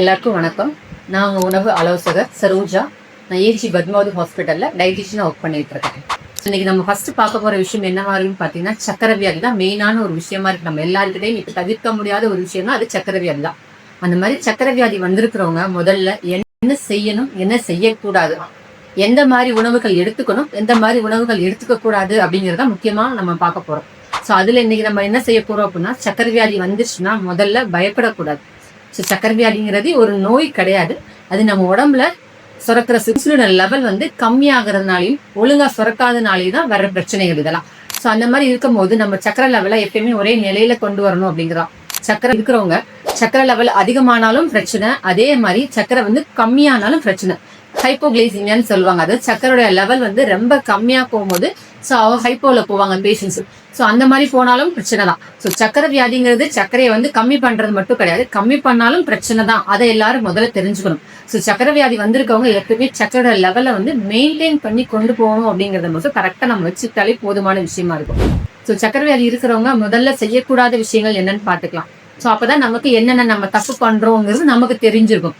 எல்லாருக்கும் வணக்கம். நான் உணவு ஆலோசகர் சரோஜா. நான் ஏஜி பத்மாவதி ஹாஸ்பிட்டலில் டயட்டிஷியனா ஒர்க் பண்ணிட்டு இருக்கேன். இன்னைக்கு நம்ம ஃபர்ஸ்ட் பார்க்க போற விஷயம் என்னவா இருக்குன்னு பாத்தீங்கன்னா சக்கரை வியாதி தான் மெயினான ஒரு விஷயமா இருக்கு. நம்ம எல்லாருக்கிட்டையும் இப்போ தவிர்க்க முடியாத ஒரு விஷயம்னா அது சக்கரை வியாதி தான். அந்த மாதிரி சக்கரை வியாதி வந்திருக்கிறவங்க முதல்ல என்ன செய்யணும் என்ன செய்யக்கூடாது எந்த மாதிரி உணவுகள் எடுத்துக்கணும் எந்த மாதிரி உணவுகள் எடுத்துக்க கூடாது அப்படிங்கறத முக்கியமா நம்ம பார்க்க போறோம். ஸோ அதுல இன்னைக்கு நம்ம என்ன செய்ய போறோம் அப்படின்னா சக்கரை வியாதி வந்துருச்சுன்னா முதல்ல பயப்படக்கூடாது. ஸோ சக்கரை வியாதிங்கிறது ஒரு நோய் கிடையாது. அது நம்ம உடம்புல சுரக்கிற இன்சுலின் லெவல் வந்து கம்மியாகிறதுனாலையும் ஒழுங்கா சுரக்காதனாலையும் தான் வர பிரச்சனைகள் இதெல்லாம். ஸோ அந்த மாதிரி இருக்கும்போது நம்ம சக்கரை லெவலை எப்பயுமே ஒரே நிலையில கொண்டு வரணும் அப்படிங்கிறோம். சக்கரை இருக்கிறவங்க சக்கரை லெவல் அதிகமானாலும் பிரச்சனை அதே மாதிரி சக்கரை வந்து கம்மியானாலும் பிரச்சனை. ஹைப்போகிளைசிமியான்னு சொல்லுவாங்க. அது சக்கரோட லெவல் வந்து ரொம்ப கம்மியா போகும்போது ஸோ அவங்க ஹைப்போல போவாங்க பேஷண்ட்ஸ் ஸோ அந்த மாதிரி போனாலும் பிரச்சனை தான். ஸோ சக்கரை வியாதிங்கிறது சர்க்கரையை வந்து கம்மி பண்ணுறது மட்டும் கிடையாது. கம்மி பண்ணாலும் பிரச்சனை தான். அதை எல்லாரும் முதல்ல தெரிஞ்சுக்கணும். ஸோ சக்கரை வியாதி வந்திருக்கவங்க எப்பவுமே சக்கரோட லெவலை வந்து மெயின்டைன் பண்ணி கொண்டு போகணும் அப்படிங்கிறத மட்டும் கரெக்டாக நம்ம வச்சுக்கிட்டாலே போதுமான விஷயமா இருக்கும். ஸோ சக்கரை வியாதி இருக்கிறவங்க முதல்ல செய்யக்கூடாத விஷயங்கள் என்னன்னு பார்த்துக்கலாம். ஸோ அப்போதான் நமக்கு என்னென்ன நம்ம தப்பு பண்றோங்கிறது நமக்கு தெரிஞ்சிருக்கும்.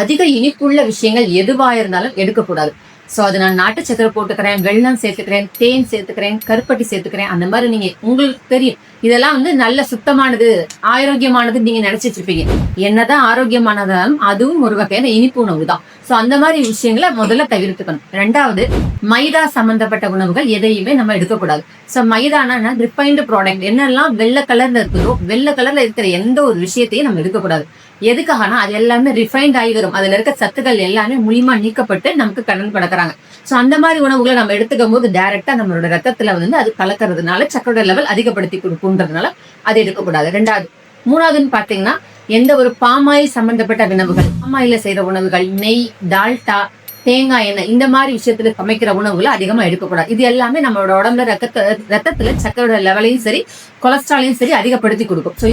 அதிக இனிப்புள்ள விஷயங்கள் எதுவாக இருந்தாலும் எடுக்கக்கூடாது. ஸோ அது நான் நாட்டு சக்கரை போட்டுக்கிறேன் வெள்ளம் சேர்த்துக்கிறேன் தேன் சேர்த்துக்கிறேன் கருப்பட்டி சேர்த்துக்கிறேன் அந்த மாதிரி நீங்க உங்களுக்கு தெரியும். இதெல்லாம் வந்து நல்ல சுத்தமானது ஆரோக்கியமானது நீங்க நினைச்சிட்டு இருப்பீங்க. என்னதான் ஆரோக்கியமானதாலும் அதுவும் ஒரு வகையான இனிப்பு உணவு தான். ஸோ அந்த மாதிரி விஷயங்களை முதல்ல தவிர்த்துக்கணும். ரெண்டாவது மைதா சம்மந்தப்பட்ட உணவுகள் எதையுமே நம்ம எடுக்கக்கூடாது. ஸோ மைதானா ரிஃபைன்டு ப்ராடக்ட் என்னெல்லாம் வெள்ளை கலர்ல இருக்குதோ வெள்ளை கலர்ல இருக்கிற எந்த ஒரு விஷயத்தையும் நம்ம எடுக்கக்கூடாது. எதுக்காகனா அது எல்லாமே ரிஃபைன்ட் ஆகி வரும். அதுல இருக்க சத்துக்கள் எல்லாமே மூலியமா நீக்கப்பட்டு நமக்கு கடன் படக்குறாங்க ஸோ அந்த மாதிரி உணவுகளை நம்ம எடுத்துக்கும் போது டைரக்டா நம்மளோட ரத்தத்துல வந்து அது கலக்கிறதுனால சக்கரோட லெவல் அதிகப்படுத்தி கொடுக்குன்றதுனால அது எடுக்கக்கூடாது. ரெண்டாவது. மூணாவதுன்னு பாத்தீங்கன்னா எந்த ஒரு பாமாயில் சம்பந்தப்பட்ட உணவுகள் பாமாயில செய்யற உணவுகள் நெய் டால்டா தேங்காய் எண்ணெய் இந்த மாதிரி விஷயத்துல சமைக்கிற உணவுகளை அதிகமா எடுக்கக்கூடாது. இது எல்லாமே நம்மளோட உடம்புல ரத்தத்தை ரத்தத்துல சக்கரோட லெவலையும் சரி கொலஸ்ட்ராலையும் சரி அதிகப்படுத்தி கொடுக்கும். ஸோ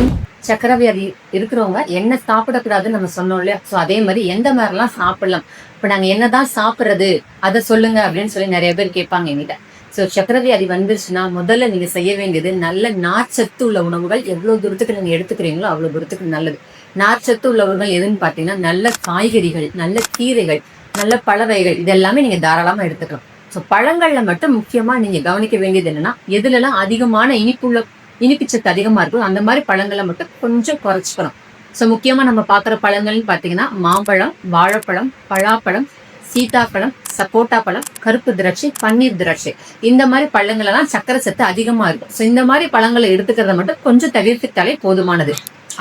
சக்கரை வியாதி இருக்கிறவங்க என்ன சாப்பிடக்கூடாதுன்னு நம்ம சொன்னோம் இல்லையா? ஸோ அதே மாதிரி எந்த மாதிரிலாம் சாப்பிடலாம்? இப்போ நாங்கள் என்னதான் சாப்பிட்றது? அதை சொல்லுங்க அப்படின்னு சொல்லி நிறைய பேர் கேட்பாங்க எங்கிட்ட ஸோ சக்கரை வியாதி வந்துருச்சுன்னா முதல்ல நீங்கள் செய்ய வேண்டியது நல்ல நார்ச்சத்து உள்ள உணவுகள் எவ்வளோ தூரத்துக்கு நீங்கள் எடுத்துக்கிறீங்களோ அவ்வளோ தூரத்துக்கு நல்லது. நார்ச்சத்து உள்ள உணவுகள் எதுன்னு பார்த்தீங்கன்னா நல்ல காய்கறிகள் நல்ல கீரைகள் நல்ல பழவைகள் இது எல்லாமே நீங்கள் தாராளமாக எடுத்துக்கலாம். ஸோ பழங்களில் மட்டும் முக்கியமாக நீங்கள் கவனிக்க வேண்டியது என்னென்னா எதுலலாம் அதிகமான இனிப்புள்ள இனிப்புச்சத்து அதிகமாக இருக்கும் அந்த மாதிரி பழங்களை மட்டும் கொஞ்சம் குறைச்சிக்கணும். ஸோ முக்கியமாக நம்ம பார்க்குற பழங்கள்னு பார்த்தீங்கன்னா மாம்பழம் வாழைப்பழம் பலாப்பழம் சீதாப்பழம் சப்போட்டா பழம் கருப்பு திராட்சை பன்னீர் திராட்சை. இந்த மாதிரி பழங்களெல்லாம் சக்கரை சத்து அதிகமாக இருக்கும். ஸோ இந்த மாதிரி பழங்களை எடுத்துக்கிறத மட்டும் கொஞ்சம் தவிர்த்துட்டாலே போதுமானது.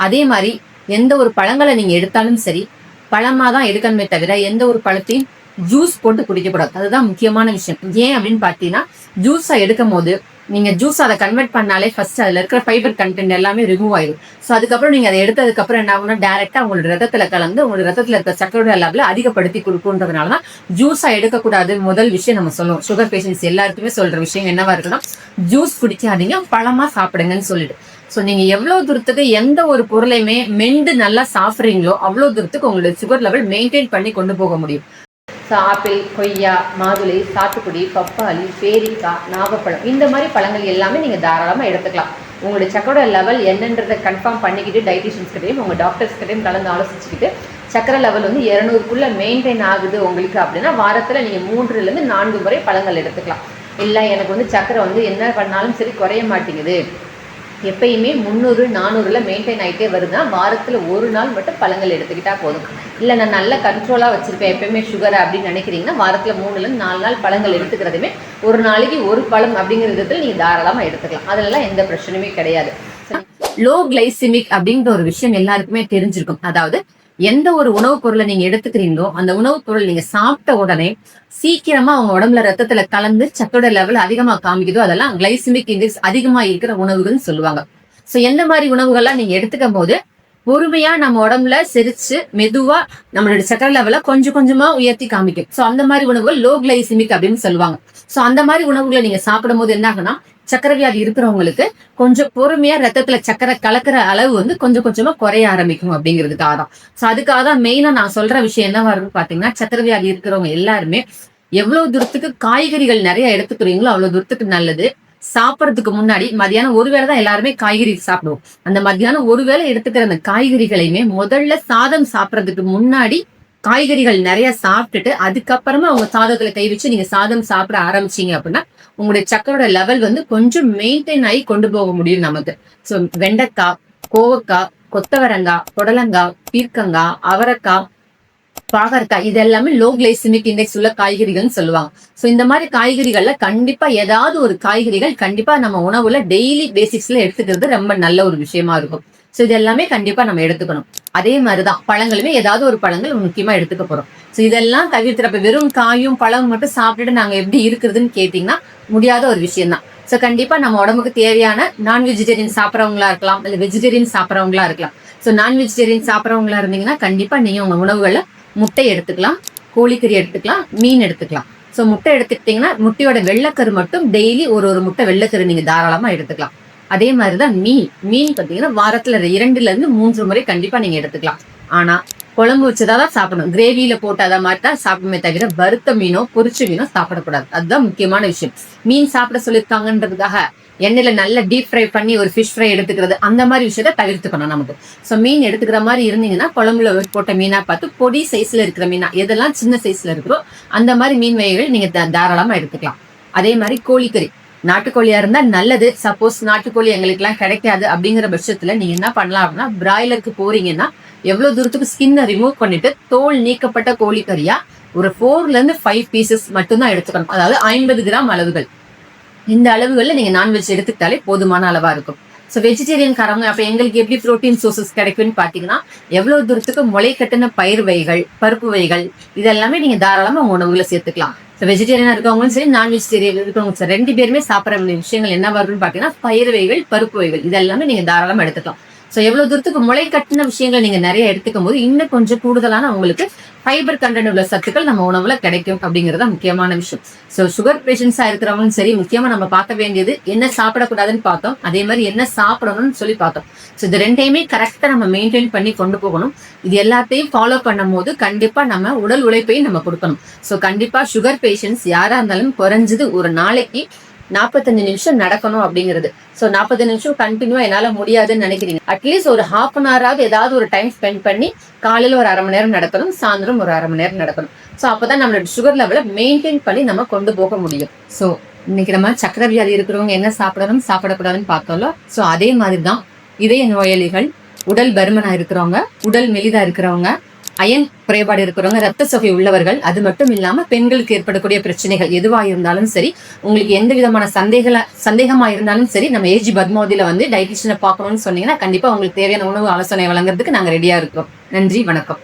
அதே மாதிரி எந்த ஒரு பழங்களை நீங்கள் எடுத்தாலும் சரி பழமாக தான் எடுக்கணுமே தவிர எந்த ஒரு பழத்தையும் ஜூஸ் போட்டு குடிக்கக்கூடாது அதுதான் முக்கியமான விஷயம். ஏன் அப்படின்னு பார்த்தீங்கன்னா ஜூஸாக எடுக்கும் போது நீங்கள் ஜூஸ் அதை கன்வெர்ட் பண்ணாலே ஃபர்ஸ்ட் அதில் இருக்கிற ஃபைபர் கண்டென்ட் எல்லாமே ரிமூவ் ஆயிடும் ஸோ அதுக்கப்புறம் நீங்கள் அதை எடுத்ததுக்கப்புறம் என்ன ஆகும்னா டேரெக்டாக உங்களோட ரத்தத்தில் கலந்து உங்களோட ரத்தத்தில் இருக்க சக்கரோட லெவலில் அதிகப்படுத்தி கொடுக்குன்றதுனால தான் ஜூஸாக எடுக்கக்கூடாது முதல் விஷயம் நம்ம சொல்லுவோம் சுகர் பேஷண்ட்ஸ் எல்லாருக்குமே சொல்கிற விஷயம் என்னவா இருக்குன்னா ஜூஸ் குடிக்காதீங்க பழமாக சாப்பிடுங்கன்னு சொல்லிட்டு. ஸோ நீங்கள் எவ்வளோ தூரத்துக்கு எந்த ஒரு பொருளையுமே மெண்டு நல்லா சாப்பிட்றீங்களோ அவ்வளோ தூரத்துக்கு உங்களோட சுகர் லெவல் மெயின்டைன் பண்ணி கொண்டு போக முடியும். ஸோ ஆப்பிள் கொய்யா மாதுளை சாத்துக்குடி பப்பாளி பேரிக்காய் நாகப்பழம் இந்த மாதிரி பழங்கள் எல்லாமே நீங்கள் தாராளமாக எடுத்துக்கலாம். உங்களுடைய சக்கரோட லெவல் என்னன்றதை கன்ஃபார்ம் பண்ணிக்கிட்டு டயட்டிஷியன்ஸ் கிட்டையும் உங்கள் டாக்டர்ஸ் கிட்டையும் கலந்து ஆலோசிச்சுக்கிட்டு சக்கரை லெவல் வந்து இரநூறுக்குள்ளே மெயின்டைன் ஆகுது உங்களுக்கு அப்படின்னா வாரத்தில் நீங்கள் மூன்றுலேருந்து நான்கு முறை பழங்கள் எடுத்துக்கலாம். இல்லை எனக்கு வந்து சக்கரை வந்து என்ன பண்ணாலும் சரி குறைய மாட்டேங்குது. எப்பயுமே முந்நூறு நானூறுல மெயின்டைன் ஆகிட்டே வருதுன்னா வாரத்தில் ஒரு நாள் மட்டும் பழங்கள் எடுத்துக்கிட்டா போதும். இல்லை நான் நல்ல கண்ட்ரோலாக வச்சிருப்பேன் எப்பயுமே சுகர் அப்படின்னு நினைக்கிறீங்கன்னா வாரத்தில் மூணுலேருந்து நாலு நாள் பழங்கள் எடுத்துக்கிறதுமே ஒரு நாளைக்கு ஒரு பழம் அப்படிங்கிற விதத்தில் நீங்கள் தாராளமாக எடுத்துக்கலாம். அதெல்லாம் எந்த பிரச்சனையுமே கிடையாது. லோ கிளைசிமிக் அப்படிங்கிற ஒரு விஷயம் எல்லாருக்குமே தெரிஞ்சிருக்கும். அதாவது எந்த ஒரு உணவுப் பொருளை நீங்க எடுத்துக்கிறீங்களோ அந்த உணவுப் பொருள் நீங்க சாப்பிட்ட உடனே சீக்கிரமா அவங்க உடம்புல ரத்தத்துல கலந்து சத்தோட லெவல் அதிகமா காமிக்குதோ அதெல்லாம் கிளைசிமிக் இண்டெக்ஸ் அதிகமா இருக்கிற உணவுகள்னு சொல்லுவாங்க. சோ எந்த மாதிரி உணவுகள்லாம் நீங்க எடுத்துக்கும் போது பொறுமையா நம்ம உடம்புல செரிச்சு மெதுவா நம்மளோட சக்கர லெவல கொஞ்சம் கொஞ்சமா உயர்த்தி காமிக்கும். சோ அந்த மாதிரி உணவுகள் லோ கிளைசிமிக் அப்படின்னு சொல்லுவாங்க. ஸோ அந்த மாதிரி உணவுகளை நீங்க சாப்பிடும் போது என்ன ஆகுனா சக்கரை வியாதி இருக்கிறவங்களுக்கு கொஞ்சம் பொறுமையா ரத்தத்துல சக்கரை கலக்கிற அளவு வந்து கொஞ்சம் கொஞ்சமா குறைய ஆரம்பிக்கும் அப்படிங்கிறதுக்காக தான். சோ அதுக்காக தான் மெயினா நான் சொல்ற விஷயம் என்னவா இருக்குன்னு பாத்தீங்கன்னா சக்கரை வியாதி இருக்கிறவங்க எல்லாருமே எவ்வளவு தூரத்துக்கு காய்கறிகள் நிறைய எடுத்துக்கிறீங்களோ அவ்வளவு தூரத்துக்கு நல்லது. சாப்பிட்றதுக்கு முன்னாடி மதியானம் ஒரு வேளை தான் எல்லாருமே காய்கறி சாப்பிடுவோம். அந்த மத்தியானம் ஒரு வேளை எடுத்துக்கிற அந்த காய்கறிகளையுமே முதல்ல சாதம் சாப்பிட்றதுக்கு முன்னாடி காய்கறிகள் நிறைய சாப்பிட்டுட்டு அதுக்கப்புறமா உங்க சாதத்துல கை வச்சு நீங்க சாதம் சாப்பிட ஆரம்பிச்சீங்க அப்படின்னா உங்களுடைய சக்கரோட லெவல் வந்து கொஞ்சம் மெயின்டைன் ஆகி கொண்டு போக முடியும் நமக்கு. ஸோ வெண்டைக்காய் கோவக்காய் கொத்தவரங்காய் புடலங்காய் பீர்க்கங்காய் அவரக்காய் பாகற்காய் இது எல்லாமே லோ கிளைசிமிக் இண்டெக்ஸ் உள்ள காய்கறிகள்னு சொல்லுவாங்க. ஸோ இந்த மாதிரி காய்கறிகள்ல கண்டிப்பா ஏதாவது ஒரு காய்கறிகள் கண்டிப்பா நம்ம உணவுல டெய்லி பேசிக்ஸ்ல எடுத்துக்கிறது ரொம்ப நல்ல ஒரு விஷயமா இருக்கும். ஸோ இது எல்லாமே கண்டிப்பா நம்ம எடுத்துக்கணும். அதே மாதிரிதான் பழங்களுமே ஏதாவது ஒரு பழங்கள் முக்கியமா எடுத்துக்க போறோம். ஸோ இதெல்லாம் தவிர்த்துறப்ப வெறும் காயும் பழம் மட்டும் சாப்பிட்டுட்டு நாங்க எப்படி இருக்கிறதுன்னு கேட்டீங்கன்னா முடியாத ஒரு விஷயம் தான் ஸோ கண்டிப்பாக நம்ம உடம்புக்கு தேவையான நான் வெஜிடேரியன் சாப்பிட்றவங்களா இருக்கலாம் இல்லை வெஜிடேரியன் சாப்பிட்றவங்களா இருக்கலாம். ஸோ நான் வெஜிடேரியன் சாப்பிட்றவங்களா இருந்தீங்கன்னா கண்டிப்பாக நீங்கள் உங்கள் உணவுகளை முட்டை எடுத்துக்கலாம் கோழிக்கறி எடுத்துக்கலாம் மீன் எடுத்துக்கலாம். ஸோ முட்டை எடுத்துக்கிட்டிங்கன்னா முட்டையோட வெள்ளைக்கரு மட்டும் டெய்லி ஒரு ஒரு முட்டை வெள்ளைக்கரு நீங்கள் தாராளமாக எடுத்துக்கலாம். அதே மாதிரிதான் மீன். மீன் பார்த்தீங்கன்னா வாரத்துல இரண்டுல இருந்து மூன்று முறை கண்டிப்பா நீங்க எடுத்துக்கலாம். ஆனா குழம்பு வச்சுதான் தான் சாப்பிடணும். கிரேவியில போட்டாத மாதிரி தான் சாப்பிடுமே தவிர வறுத்த மீனோ பொரிச்ச மீனோ சாப்பிடக்கூடாது. அதுதான் முக்கியமான விஷயம். மீன் சாப்பிட சொல்லியிருக்காங்கன்றதுக்காக எண்ணெயில நல்ல டீப் ஃப்ரை பண்ணி ஒரு ஃபிஷ் ஃப்ரை எடுத்துக்கிறது அந்த மாதிரி விஷயத்த தவிர்த்துக்கணும் நமக்கு. ஸோ மீன் எடுத்துக்கிற மாதிரி இருந்தீங்கன்னா குழம்புல போட்ட மீனா பார்த்து பொடி சைஸ்ல இருக்கிற மீனா எதெல்லாம் சின்ன சைஸ்ல இருக்கிறோ அந்த மாதிரி மீன் வகைகள் நீங்க தாராளமா எடுத்துக்கலாம். அதே மாதிரி கோழிக்கறி. நாட்டுக்கோழியா இருந்தா நல்லது. சப்போஸ் நாட்டுக்கோழி எங்களுக்கு எல்லாம் கிடைக்காது அப்படிங்கிற பட்சத்துல நீங்க என்ன பண்ணலாம் அப்படின்னா பிராய்லருக்கு போறீங்கன்னா எவ்வளவு தூரத்துக்கு ஸ்கின்னை ரிமூவ் பண்ணிட்டு தோல் நீக்கப்பட்ட கோழிக்கறியா ஒரு ஃபோர்ல இருந்து ஃபைவ் பீசஸ் மட்டும்தான் எடுத்துக்கணும். அதாவது ஐம்பது கிராம் அளவுகள். இந்த அளவுகள்ல நீங்க நான்வெஜ் எடுத்துக்கிட்டாலே போதுமான அளவா இருக்கும். ஸோ வெஜிடேரியன் காரவங்க அப்ப எங்களுக்கு எப்படி ப்ரோட்டீன் சோர்சஸ் கிடைக்கும்னு பாத்தீங்கன்னா எவ்வளவு தூரத்துக்கு முளை கட்டின பயிர் வகைகள் பருப்பு வகைகள் இதெல்லாமே நீங்க தாராளமா உங்க உணவுல சேர்த்துக்கலாம். ஸோ வெஜிடேரியனாக இருக்கவங்களும் சரி நான் வெஜிடேரியன் இருக்கிறவங்க சரி ரெண்டு பேருமே சாப்பிட்ற விஷயங்கள் என்ன வரும்னு பாத்தீங்கன்னா பயிர் வகைகள் பருப்பு வகைகள் இதெல்லாமே நீங்க தாராளமாக எடுத்துக்கலாம். ஸோ எவ்வளோ தூரத்துக்கு முளை கட்டின விஷயங்கள் நீங்கள் நிறைய எடுத்துக்கும் போது இன்னும் கொஞ்சம் கூடுதலான உங்களுக்கு ஃபைபர் கண்டென்ட் உள்ள சத்துக்கள் நம்ம உணவுல கிடைக்கும் அப்படிங்கிறது முக்கியமான விஷயம். ஸோ சுகர் பேஷண்ட்ஸாக இருக்கிறவங்களும் சரி முக்கியமா நம்ம பார்க்க வேண்டியது என்ன சாப்பிடக்கூடாதுன்னு பார்த்தோம். அதே மாதிரி என்ன சாப்பிடணும்னு சொல்லி பார்த்தோம். ஸோ இது ரெண்டையுமே கரெக்டா நம்ம மெயின்டைன் பண்ணி கொண்டு போகணும். இது எல்லாத்தையும் ஃபாலோ பண்ணும் போது கண்டிப்பாக நம்ம உடல் உழைப்பையும் நம்ம கொடுக்கணும். ஸோ கண்டிப்பா சுகர் பேஷண்ட்ஸ் யாரா இருந்தாலும் குறைஞ்சது ஒரு நாளைக்கு நாற்பத்தஞ்சு நிமிஷம் நடக்கணும் அப்படிங்கிறது. ஸோ நாற்பது நிமிஷம் கண்டினியூவா என்னால் முடியாதுன்னு நினைக்கிறீங்க. அட்லீஸ்ட் ஒரு ஹாஃப் அன் ஹவராவது ஏதாவது ஒரு டைம் ஸ்பெண்ட் பண்ணி காலையில் ஒரு அரை மணி நேரம் நடக்கணும் சாயந்தரம் ஒரு அரை மணி நேரம் நடக்கணும். ஸோ அப்போ தான் நம்மளோட சுகர் லெவலை மெயின்டைன் பண்ணி நம்ம கொண்டு போக முடியும். ஸோ இன்னைக்கு நம்ம சக்கர வியாதி இருக்கிறவங்க என்ன சாப்பிடணும் சாப்பிடக்கூடாதுன்னு பார்த்தோம்ல? ஸோ அதே மாதிரி தான் இதய நோயாளிகள் உடல் பருமனாக இருக்கிறவங்க உடல் மெலிதாக இருக்கிறவங்க அயன் குறைபாடு இருக்கிறவங்க ரத்த சொகை உள்ளவர்கள் அது மட்டும் இல்லாம பெண்களுக்கு ஏற்படக்கூடிய பிரச்சனைகள் எதுவா இருந்தாலும் சரி உங்களுக்கு எந்த விதமான சந்தேக சந்தேகமா இருந்தாலும் சரி நம்ம ஏஜி பத்மாவதியில வந்து டைட்டிஷனை பார்க்கணும்னு சொன்னீங்கன்னா கண்டிப்பா உங்களுக்கு தேவையான உணவு ஆலோசனை வழங்குறதுக்கு நாங்க ரெடியா இருக்கோம். நன்றி வணக்கம்.